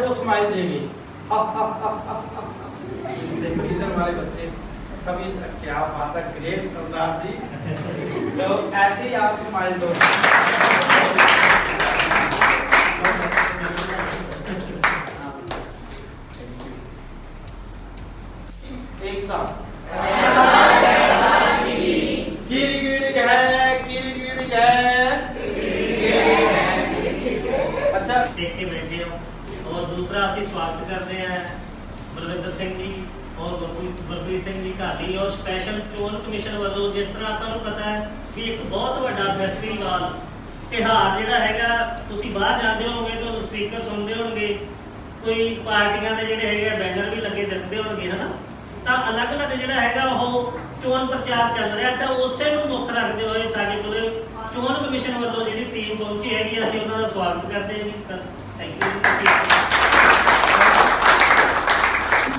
को स्माइल देंगे। देखो इधर हमारे बच्चे, सभी, क्या बात है ग्रेट सरदार जी। तो ऐसे ही आप स्माइल दो ਗੁਰਪ੍ਰੀਤ ਸਿੰਘ ਜੀ ਘਾਲੀ ਔਰ ਸਪੈਸ਼ਲ ਚੋਣ ਕਮਿਸ਼ਨ ਵੱਲੋਂ ਜਿਸ ਤਰ੍ਹਾਂ ਆਪਾਂ ਨੂੰ ਪਤਾ ਹੈ ਵੀ ਇੱਕ ਬਹੁਤ ਵੱਡਾ ਫੈਸਟੀਵਲ ਤਿਹਾਰ ਜਿਹੜਾ ਹੈਗਾ ਤੁਸੀਂ ਬਾਹਰ ਜਾਂਦੇ ਹੋਗੇ ਤੁਹਾਨੂੰ ਸਪੀਕਰ ਸੁਣਦੇ ਹੋਣਗੇ। ਕੋਈ ਪਾਰਟੀਆਂ ਦੇ ਜਿਹੜੇ ਹੈਗੇ ਬੈਨਰ ਵੀ ਲੱਗੇ ਦਿਸਦੇ ਹੋਣਗੇ ਹਨਾ? ਤਾਂ ਅਲੱਗ-ਅਲੱਗ ਜਿਹੜਾ ਹੈਗਾ ਉਹ ਚੋਣ ਪ੍ਰਚਾਰ ਚੱਲ ਰਿਹਾ ਤਾਂ ਉਸੇ ਨੂੰ ਮੁੱਖ ਰੱਖਦੇ ਹੋਏ ਸਾਡੇ ਕੋਲੇ ਚੋਣ ਕਮਿਸ਼ਨ ਵੱਲੋਂ ਜਿਹੜੀ ਟੀਮ ਪਹੁੰਚੀ ਹੈਗੀ ਆ, ਅਸੀਂ ਉਹਨਾਂ ਦਾ ਸਵਾਗਤ ਕਰਦੇ ਹਾਂ ਜੀ ਸਰ। ਥੈਂਕ ਯੂ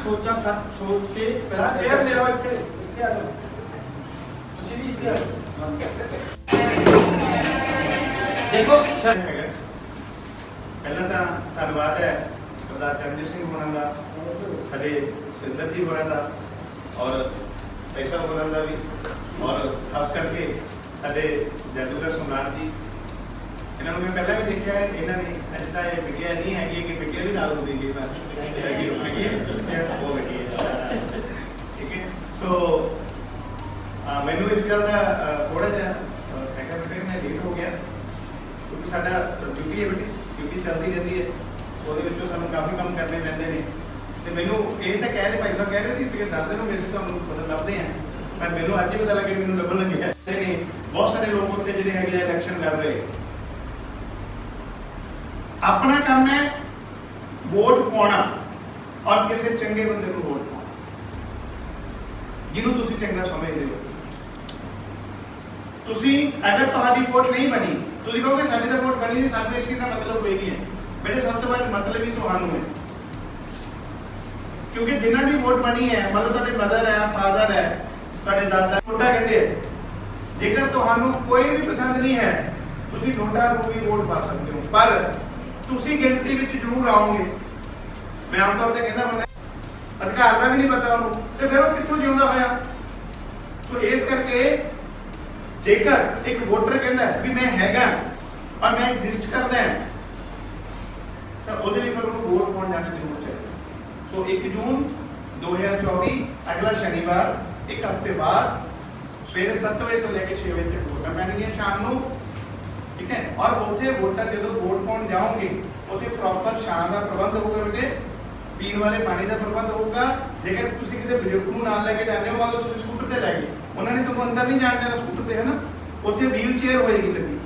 ਸੋਚਾ ਸਭ ਸੋਚ ਕੇ ਸਰ ਚੇਅਰ ਲਿਆਓ ਇੱਥੇ ਇੱਥੇ ਆ ਜਾਓ। ਤੁਸੀਂ ਵੀ ਇੱਥੇ ਆ ਜਾਓ। ਦੇਖੋ ਸਰ। ਪਹਿਲਾਂ ਤਾਂ ਧੰਨਵਾਦ ਹੈ ਸਰਦਾਰ ਚਰਨਜੀਤ ਸਿੰਘ ਹੋਰਾਂ ਦਾ ਸਾਡੇ ਸੁਰਿੰਦਰ ਜੀ ਹੋਰਾਂ ਦਾ ਔਰ ਪੈਸਾ ਹੋਰਾਂ ਦਾ ਵੀ ਔਰ ਖਾਸ ਕਰਕੇ ਸਾਡੇ ਜਾਦੂਗਰ ਸਮਰਾਟ ਜੀ ਇਹਨਾਂ ਨੂੰ ਮੈਂ ਪਹਿਲਾਂ ਵੀ ਦੇਖਿਆ ਹੈ ਇਹਨਾਂ ਨੇ ਅੱਜ ਤਾਂ ਇਹ ਵਿਗਿਆ ਨਹੀਂ ਹੈਗੀ ਕਿ ਵਿਗਿਆ ਵੀ ਨਾਲ ਹੋਵੇਗੀ ਮੈਂ ਹੈਗੀ ਹੋਵੇਗੀ ਇਹ ਉਹ ਠੀਕ ਹੈ? ਸੋ ਮੈਨੂੰ ਇਸ ਗੱਲ ਦਾ ਥੋੜਾ ਜਿਹਾ ਹੈਗਾ ਬੇਟੇ ਮੈਂ ਲੇਟ ਹੋ ਗਿਆ, ਕਿਉਂਕਿ ਸਾਡਾ ਡਿਊਟੀ ਹੈ ਬੇਟੀ ਡਿਊਟੀ ਚੱਲਦੀ ਰਹਿੰਦੀ ਹੈ। ਉਹਦੇ ਵਿੱਚੋਂ ਸਾਨੂੰ ਕਾਫੀ ਕੰਮ ਕਰਨੇ ਪੈਂਦੇ ਨੇ। ਤੇ ਮੈਨੂੰ ਇਹ ਤਾਂ ਕਹਿ ਰਹੇ ਭਾਈ ਸਾਹਿਬ, ਕਹਿ ਰਹੇ ਸੀ ਕਿ ਦੱਸ ਦਿਨ ਵੈਸੇ ਤੁਹਾਨੂੰ ਲੱਭਦੇ ਆ ਪਰ ਮੈਨੂੰ ਅੱਜ ਹੀ ਪਤਾ ਲੱਗਿਆ ਕਿ ਮੈਨੂੰ ਲੱਭਣ ਲੱਗਿਆ। ਤੇ ਨਹੀਂ, ਬਹੁਤ ਸਾਰੇ ਲੋਕ ਉੱਥੇ ਜਿਹੜੇ ਹੈਗੇ ਆ ਇਲੈਕਸ਼ਨ ਲੜ ਰਹੇ ਆਪਣਾ ਕੰਮ ਹੈ ਵੋਟ ਪਾਉਣਾ ਔਰ ਕਿਸੇ ਚੰਗੇ ਬੰਦੇ ਨੂੰ ਵੋਟ ਪਾਉਣਾ। ਜਿਹਨੂੰ ਤੁਸੀਂ ਚੰਗਾ ਸਮਝਦੇ ਹੋ। ਤੁਸੀਂ ਅਗਰ ਤੁਹਾਡੀ ਵੋਟ ਨਹੀਂ ਬਣੀ, ਤੁਸੀਂ ਕਹੋਗੇ ਸਾਡੀ ਤਾਂ ਵੋਟ ਬਣੀ ਨਹੀਂ, ਸਾਡੇ ਇਸ ਦਾ ਮਤਲਬ ਕੋਈ ਨਹੀਂ ਹੈ। ਬੇਟੇ, ਸਭ ਤੋਂ ਵੱਧ ਮਤਲਬ ਹੀ ਤੁਹਾਨੂੰ ਹੈ। ਕਿਉਂਕਿ ਜਿਨ੍ਹਾਂ ਦੀ ਵੋਟ ਬਣੀ ਹੈ, ਮੰਨ ਤੁਹਾਡੇ ਮਦਰ ਹੈ ਫਾਦਰ ਹੈ, ਤੁਹਾਡੇ ਦਾਦਾ ਛੋਟਾ ਕਹਿੰਦੇ ਜੇਕਰ ਤੁਹਾਨੂੰ ਕੋਈ ਵੀ ਪਸੰਦ ਨਹੀਂ ਹੈ, ਤੁਸੀਂ ਨੋਟਾ ਨੂੰ ਵੀ ਵੋਟ ਪਾ ਸਕਦੇ ਹੋ। ਪਰ ਤੁਸੀਂ ਗਿਣਤੀ ਵਿੱਚ ਜ਼ਰੂਰ ਆਓਗੇ। ਮੈਂ ਆਮ ਤੌਰ ਤੇ ਕਹਿੰਦਾ ਹੁੰਦਾ, ਅਧਿਕਾਰ ਦਾ ਵੀ ਨਹੀਂ ਪਤਾ ਉਹਨੂੰ, ਤੇ ਫਿਰ ਉਹ ਕਿੱਥੋਂ ਜਿਉਂਦਾ ਹੋਇਆ? ਸੋ ਇਸ ਕਰਕੇ ਜੇਕਰ ਇੱਕ ਵੋਟਰ ਕਹਿੰਦਾ ਵੀ ਮੈਂ ਹੈਗਾ ਔਰ ਮੈਂ ਐਗਜ਼ਿਸਟ ਕਰਦਾ ਹਾਂ, ਤਾਂ ਉਹਦੇ ਲਈ ਫਿਰ ਉਹਨੂੰ ਵੋਟ ਪਾਉਣ ਜਾਣਾ ਜ਼ਰੂਰ ਚਾਹੀਦਾ। ਸੋ 1 ਜੂਨ 2024 ਅਗਲਾ ਸ਼ਨੀਵਾਰ, ਇੱਕ ਹਫ਼ਤੇ ਬਾਅਦ ਸਵੇਰੇ 7 ਵਜੇ ਤੋਂ ਲੈ ਕੇ 6 ਵਜੇ ਤੱਕ ਵੋਟਾਂ ਪੈਣਗੀਆਂ। ਸ਼ਾਮ ਨੂੰ ਠੀਕ ਹੈ? ਔਰ ਉੱਥੇ ਵੋਟਾਂ ਜਦੋਂ ਵੋਟ ਪਾਉਣ ਜਾਓਗੇ, ਉੱਥੇ ਪ੍ਰੋਪਰ ਛਾਂ ਦਾ ਪ੍ਰਬੰਧ ਹੋਊਗਾ ਬੇਟੇ। ਪੀਣ ਵਾਲੇ ਪਾਣੀ ਦਾ ਪ੍ਰਬੰਧ ਹੋਊਗਾ। ਜੇਕਰ ਤੁਸੀਂ ਕਿਸੇ ਬਜ਼ੁਰਗ ਨੂੰ ਨਾਲ ਲੈ ਕੇ ਜਾਂਦੇ ਹੋ ਮੰਨ ਲਓ ਤੁਸੀਂ ਸਕੂਟਰ ਤੇ ਲੈ ਗਏ, ਉਹਨਾਂ ਨੇ ਤੁਹਾਨੂੰ ਅੰਦਰ ਨਹੀਂ ਜਾਣ ਦੇਣਾ ਸਕੂਟਰ ਤੇ ਹੈ ਨਾ ਉੱਥੇ ਵੀਲ ਚੇਅਰ ਹੋਏਗੀ ਲੱਗੀ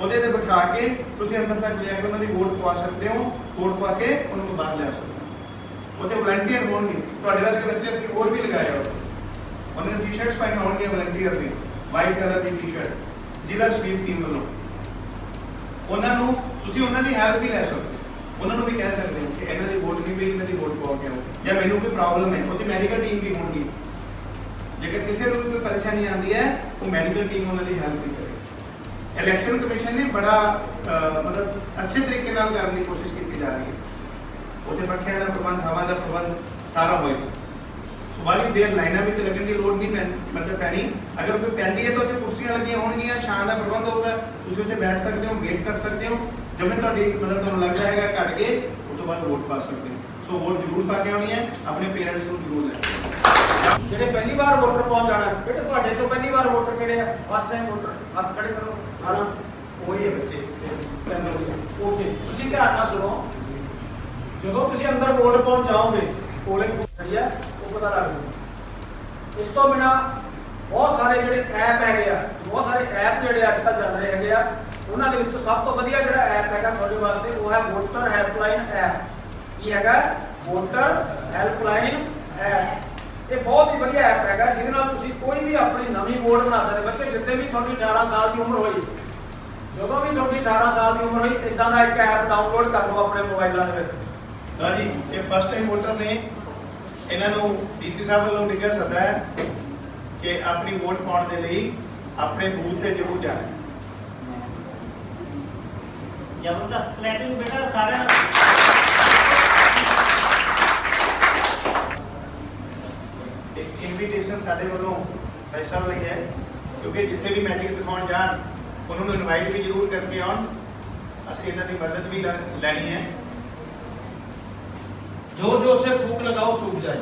ਉਹਦੇ ਤੇ ਬਿਠਾ ਕੇ ਤੁਸੀਂ ਅੰਦਰ ਤੱਕ ਲੈ ਕੇ ਉਹਨਾਂ ਦੀ ਵੋਟ ਪਵਾ ਸਕਦੇ ਹੋ। ਵੋਟ ਪਵਾ ਕੇ ਉਹਨਾਂ ਨੂੰ ਬਾਹਰ ਲਿਆ ਸਕਦੇ ਹੋ। ਉੱਥੇ ਵਲੰਟੀਅਰ ਹੋਣਗੇ। ਤੁਹਾਡੇ ਵਰਗੇ ਬੱਚੇ ਅਸੀਂ ਹੋਰ ਵੀ ਲਗਾਏ ਹੋਏ ਉਹਨਾਂ ਨੇ ਟੀ-ਸ਼ਰਟਸ ਪਾਈਆਂ ਹੋਣਗੀਆਂ ਵਲੰਟੀਅਰ ਦੀ। ਵਾਈਟ ਕਲਰ ਦੀ ਟੀ-ਸ਼ਰਟ ਜ਼ਿਲ੍ਹਾ ਸਵੀਪ ਟੀਮ ਵੱਲੋਂ। ਉਹਨਾਂ ਨੂੰ ਤੁਸੀਂ ਉਹਨਾਂ ਦੀ ਹੈਲਪ ਵੀ ਲੈ ਸਕਦੇ ਹੋ। ਉਹਨਾਂ ਨੂੰ ਵੀ ਕਹਿ ਸਕਦੇ ਹੋ ਕਿ ਇਹਨਾਂ ਦੀ ਵੋਟ ਨਹੀਂ ਪਈ, ਇਹਨਾਂ ਦੀ ਵੋਟ ਪਾਓ ਕੇ ਜਾਂ ਮੈਨੂੰ ਕੋਈ ਪ੍ਰੋਬਲਮ ਹੈ ਉੱਥੇ ਮੈਡੀਕਲ ਟੀਮ ਵੀ ਹੋਣਗੀ। ਜੇਕਰ ਕਿਸੇ ਨੂੰ ਵੀ ਕੋਈ ਪਰੇਸ਼ਾਨੀ ਆਉਂਦੀ ਹੈ, ਉਹ ਮੈਡੀਕਲ ਟੀਮ ਉਹਨਾਂ ਦੀ ਹੈਲਪ ਵੀ ਕਰੇ। ਇਲੈਕਸ਼ਨ ਕਮਿਸ਼ਨ ਨੇ ਬੜਾ ਮਤਲਬ ਅੱਛੇ ਤਰੀਕੇ ਨਾਲ ਕਰਨ ਦੀ ਕੋਸ਼ਿਸ਼ ਕੀਤੀ ਜਾ ਰਹੀ ਹੈ। ਉੱਥੇ ਪੱਖਿਆਂ ਦਾ ਪ੍ਰਬੰਧ ਹਵਾ ਦਾ ਪ੍ਰਬੰਧ ਸਾਰਾ ਹੋਏਗਾ ਵਾਲੀ ਦੇਰ ਲਾਈਨਾਂ ਵਿੱਚ ਲੱਗਣ ਦੀ ਲੋੜ ਨਹੀਂ ਪੈਂ ਮਤਲਬ ਪੈਣੀ। ਅਗਰ ਕੋਈ ਪੈਂਦੀ ਹੈ ਤਾਂ ਉੱਥੇ ਕੁਰਸੀਆਂ ਲੱਗੀਆਂ ਹੋਣਗੀਆਂ ਛਾਂ ਦਾ ਪ੍ਰਬੰਧ ਹੋਊਗਾ। ਤੁਸੀਂ ਉੱਥੇ ਬੈਠ ਸਕਦੇ ਹੋ ਵੇਟ ਕਰ ਸਕਦੇ ਹੋ। ਜਿਵੇਂ ਤੁਹਾਡੀ ਮਤਲਬ ਤੁਹਾਨੂੰ ਲੱਗਦਾ ਹੈਗਾ ਘਟ ਗਏ ਉਸ ਤੋਂ ਬਾਅਦ ਵੋਟ ਪਾ ਸਕਦੇ ਹੋ। ਸੋ ਵੋਟ ਜ਼ਰੂਰ ਪਾ ਕੇ ਆਉਣੀ ਹੈ, ਆਪਣੇ ਪੇਰੈਂਟਸ ਨੂੰ ਜ਼ਰੂਰ ਲੈ ਕੇ ਆਉਣੀ ਜਿਹੜੇ ਪਹਿਲੀ ਵਾਰ ਵੋਟਰ ਪਹੁੰਚ ਜਾਣਾ, ਬੇਟੇ ਤੁਹਾਡੇ ਚੋਂ ਪਹਿਲੀ ਵਾਰ ਵੋਟਰ ਕਿਹੜੇ ਆ? ਫਸਟ ਟਾਈਮ ਵੋਟਰ ਹੱਥ ਖੜੇ ਕਰੋ। ਆਣਾ ਉਹੀ ਹੈ ਬੱਚੇ ਓਕੇ ਤੁਸੀਂ ਧਿਆਨ ਨਾਲ ਸੁਣੋ। ਜਦੋਂ ਤੁਸੀਂ ਅੰਦਰ ਵੋਟ ਪਾਉਣ ਜਾਓਗੇ ਪੋਲਿੰਗ ਜਿਹੜੀ ਹੈ ਉਹ ਪਤਾ ਲੱਗ ਜੂ ਇਸ ਤੋਂ ਬਿਨਾ ਬਹੁਤ ਸਾਰੇ ਜਿਹੜੇ ਐਪ ਹੈਗੇ ਆ, ਬਹੁਤ ਸਾਰੇ ਐਪ ਜਿਹੜੇ ਅੱਜ ਕੱਲ੍ਹ ਚੱਲ ਰਹੇ ਹੈਗੇ ਆ, ਉਹਨਾਂ ਦੇ ਵਿੱਚੋਂ ਸਭ ਤੋਂ ਵਧੀਆ ਜਿਹੜਾ ਐਪ ਹੈਗਾ ਤੁਹਾਡੇ ਵਾਸਤੇ ਉਹ ਹੈ ਵੋਟਰ ਹੈਲਪਲਾਈਨ ਐਪ ਕੀ ਹੈਗਾ? ਵੋਟਰ ਹੈਲਪਲਾਈਨ ਐਪ ਇਹ ਬਹੁਤ ਹੀ ਵਧੀਆ ਐਪ ਹੈਗਾ, ਜਿਹਦੇ ਨਾਲ ਤੁਸੀਂ ਕੋਈ ਵੀ ਆਪਣੀ ਨਵੀਂ ਵੋਟ ਬਣਾ ਸਕਦੇ ਬੱਚੇ ਜਿੱਤੇ ਵੀ ਤੁਹਾਡੀ 18 ਸਾਲ ਦੀ ਉਮਰ ਹੋਈ, ਜਦੋਂ ਵੀ ਤੁਹਾਡੀ 18 ਸਾਲ ਦੀ ਉਮਰ ਹੋਈ ਇਦਾਂ ਦਾ ਇੱਕ ਐਪ ਡਾਊਨਲੋਡ ਕਰ ਲਓ ਆਪਣੇ ਮੋਬਾਈਲਾਂ ਦੇ ਵਿੱਚ। ਲਓ ਜੀ ਫਸਟ ਟਾਈਮ ਵੋਟਰ ਨੇ ਇਹਨਾਂ ਨੂੰ ਡੀਸੀ ਸਾਹਿਬ ਵੱਲੋਂ ਨਿਕਲ ਸਕਦਾ ਹੈ ਕਿ ਆਪਣੀ ਵੋਟ ਪਾਉਣ ਦੇ ਲਈ ਆਪਣੇ ਬੂਥ ਤੇ ਜ਼ਰੂਰ ਜਾਣਾ। ਜ਼ਬਰਦਸਤ ਪਲੈਟਿੰਗ ਬੇਟਾ ਸਾਰਿਆਂ ਇੱਕ ਇਨਵੀਟੇਸ਼ਨ ਸਾਡੇ ਵੱਲੋਂ ਪੈਸਾ ਲਈ ਹੈ ਕਿਉਂਕਿ ਜਿੱਥੇ ਵੀ ਮੈਜਿਕ ਦਿਖਾਉਣ ਜਾਣ ਉਹਨਾਂ ਨੂੰ ਇਨਵਾਈਟ ਵੀ ਜ਼ਰੂਰ ਕਰਕੇ ਆਉਣ। ਅਸੀਂ ਇਹਨਾਂ ਦੀ ਮਦਦ ਵੀ ਲੈਣੀ ਹੈ। जोर जोर से फूक लगाओ सूख जाए